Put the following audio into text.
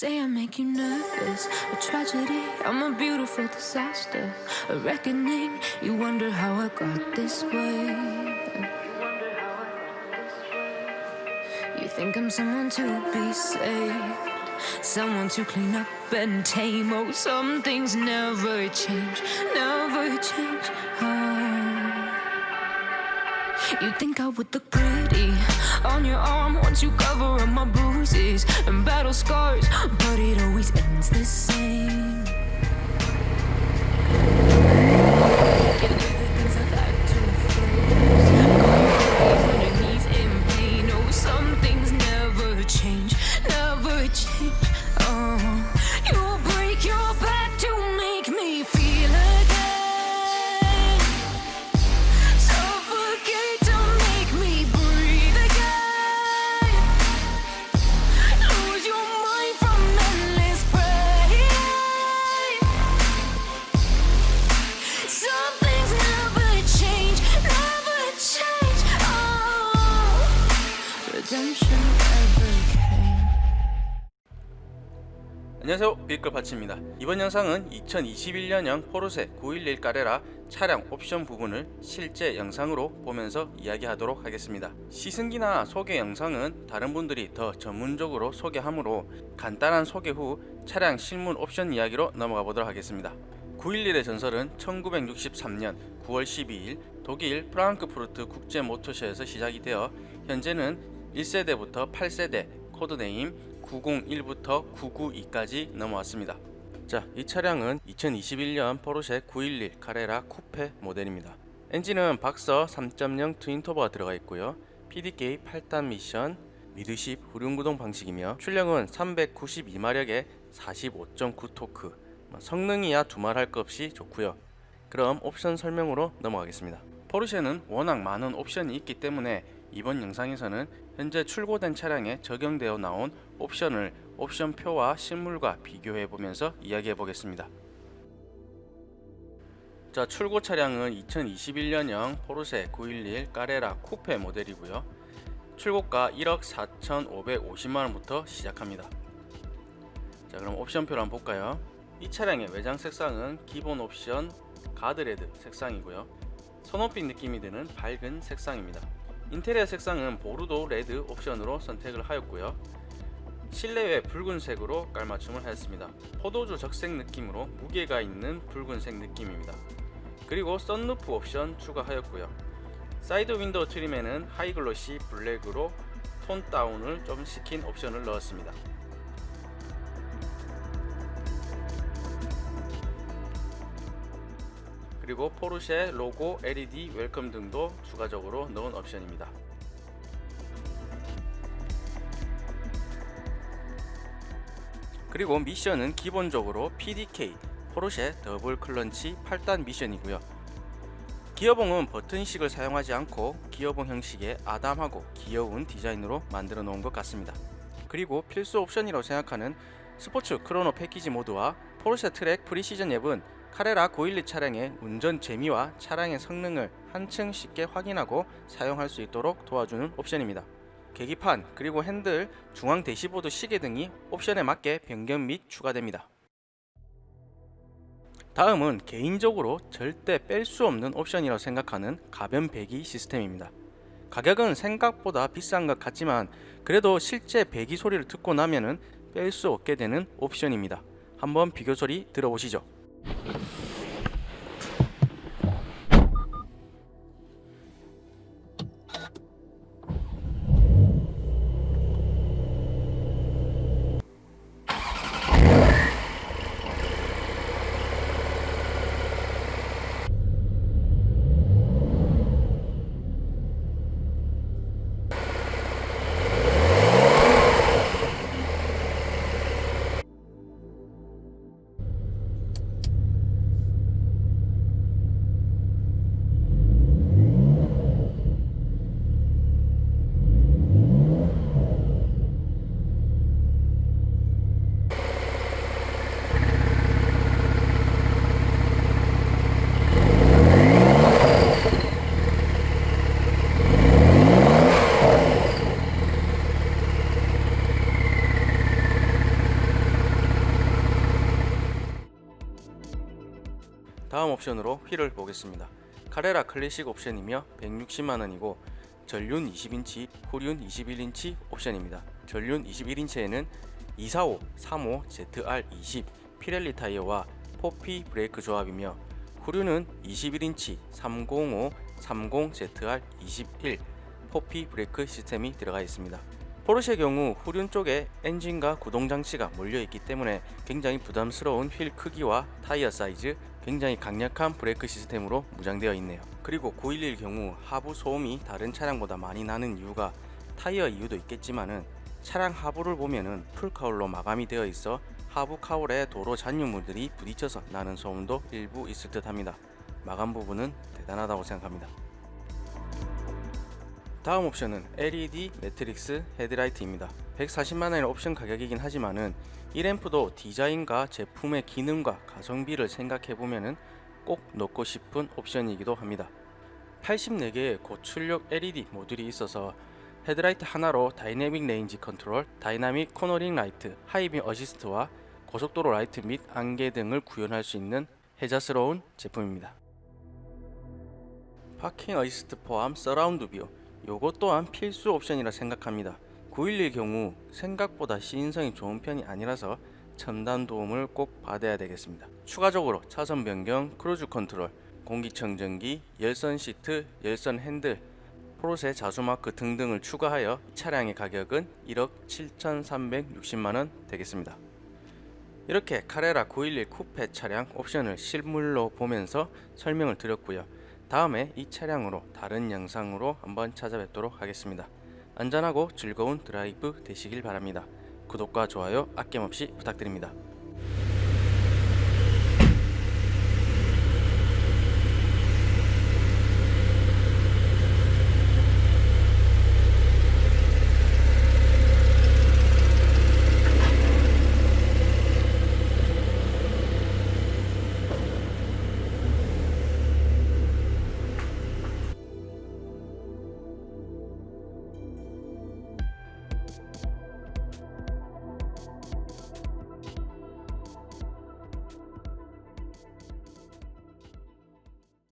say I make you nervous. A tragedy, I'm a beautiful disaster. A reckoning, you wonder how I got this way. You think I'm someone to be saved, someone to clean up and tame. Oh, some things never change, never change. Oh. You think I would look pretty on your arm once you cover up my bruises and battle scars, but it always ends the same. Oh, some things never change, never change. 안녕하세요. 빌걸 파치입니다. 이번 영상은 2021년형 포르쉐 911 까레라 차량 옵션 부분을 실제 영상으로 보면서 이야기하도록 하겠습니다. 시승기나 소개 영상은 다른 분들이 더 전문적으로 소개하므로 간단한 소개 후 차량 실문 옵션 이야기로 넘어가 보도록 하겠습니다. 911의 전설은 1963년 9월 12일 독일 프랑크푸르트 국제 모터쇼에서 시작이 되어 현재는 1세대부터 8세대 코드네임 901부터 992까지 넘어왔습니다. 자, 이 차량은 2021년 포르쉐 911 카레라 쿠페 모델입니다. 엔진은 박서 3.0 트윈터보가 들어가 있고요. PDK 8단 미션, 미드십 후륜구동 방식이며 출력은 392마력에 45.9 토크. 뭐 성능이야 두말할 것 없이 좋고요. 그럼 옵션 설명으로 넘어가겠습니다. 포르쉐는 워낙 많은 옵션이 있기 때문에 이번 영상에서는 현재 출고된 차량에 적용되어 나온 옵션을 옵션표와 실물과 비교해 보면서 이야기해 보겠습니다. 자, 출고 차량은 2021년형 포르쉐 911 까레라 쿠페 모델이고요. 출고가 1억 4,550만 원부터 시작합니다. 자, 그럼 옵션표를 한번 볼까요? 이 차량의 외장 색상은 기본 옵션 가드레드 색상이고요. 선호빛 느낌이 드는 밝은 색상입니다. 인테리어 색상은 보르도 레드 옵션으로 선택을 하였고요. 실내외 붉은색으로 깔맞춤을 하였습니다. 포도주 적색 느낌으로 무게가 있는 붉은색 느낌입니다. 그리고 썬루프 옵션 추가하였고요. 사이드 윈도우 트림에는 하이글로시 블랙으로 톤 다운을 좀 시킨 옵션을 넣었습니다. 그리고 포르쉐 로고 LED 웰컴 등도 추가적으로 넣은 옵션입니다. 그리고 미션은 기본적으로 PDK 포르쉐 더블 클런치 8단 미션이고요. 기어봉은 버튼식을 사용하지 않고 기어봉 형식의 아담하고 귀여운 디자인으로 만들어 놓은 것 같습니다. 그리고 필수 옵션이라고 생각하는 스포츠 크로노 패키지 모드와 포르쉐 트랙 프리시전 앱은 카레라 912 차량의 운전 재미와 차량의 성능을 한층 쉽게 확인하고 사용할 수 있도록 도와주는 옵션입니다. 계기판 그리고 핸들, 중앙 대시보드 시계 등이 옵션에 맞게 변경 및 추가됩니다. 다음은 개인적으로 절대 뺄 수 없는 옵션이라고 생각하는 가변 배기 시스템입니다. 가격은 생각보다 비싼 것 같지만 그래도 실제 배기 소리를 듣고 나면은 뺄 수 없게 되는 옵션입니다. 한번 비교 소리 들어보시죠. 다음 옵션으로 휠을 보겠습니다. 카레라 클래식 옵션이며 160만원이고 전륜 20인치, 후륜 21인치 옵션입니다. 전륜 21인치에는 245, 35, ZR20 피렐리 타이어와 포피 브레이크 조합이며 후륜은 21인치 305, 30 ZR21 포피 브레이크 시스템이 들어가 있습니다. 포르쉐 경우 후륜 쪽에 엔진과 구동 장치가 몰려 있기 때문에 굉장히 부담스러운 휠 크기와 타이어 사이즈, 굉장히 강력한 브레이크 시스템으로 무장되어 있네요. 그리고 911 경우 하부 소음이 다른 차량보다 많이 나는 이유가 타이어 이유도 있겠지만은 차량 하부를 보면은 풀카울로 마감이 되어 있어 하부 카울에 도로 잔유물들이 부딪혀서 나는 소음도 일부 있을 듯 합니다. 마감 부분은 대단하다고 생각합니다. 다음 옵션은 LED 매트릭스 헤드라이트입니다. 140만원의 옵션 가격이긴 하지만은 이 램프도 디자인과 제품의 기능과 가성비를 생각해보면은 꼭 넣고 싶은 옵션이기도 합니다. 84개의 고출력 LED 모듈이 있어서 헤드라이트 하나로 다이내믹 레인지 컨트롤, 다이나믹 코너링 라이트, 하이빔 어시스트와 고속도로 라이트 및 안개 등을 구현할 수 있는 혜자스러운 제품입니다. 파킹 어시스트 포함 서라운드 뷰 요것 또한 필수 옵션이라 생각합니다. 911 경우 생각보다 시인성이 좋은 편이 아니라서 첨단 도움을 꼭 받아야 되겠습니다. 추가적으로 차선 변경, 크루즈 컨트롤, 공기청정기, 열선 시트, 열선 핸들, 포르쉐 자수마크 등등을 추가하여 이 차량의 가격은 1억 7,360만원 되겠습니다. 이렇게 카레라 911 쿠페 차량 옵션을 실물로 보면서 설명을 드렸고요. 다음에 이 차량으로 다른 영상으로 한번 찾아뵙도록 하겠습니다. 안전하고 즐거운 드라이브 되시길 바랍니다. 구독과 좋아요 아낌없이 부탁드립니다.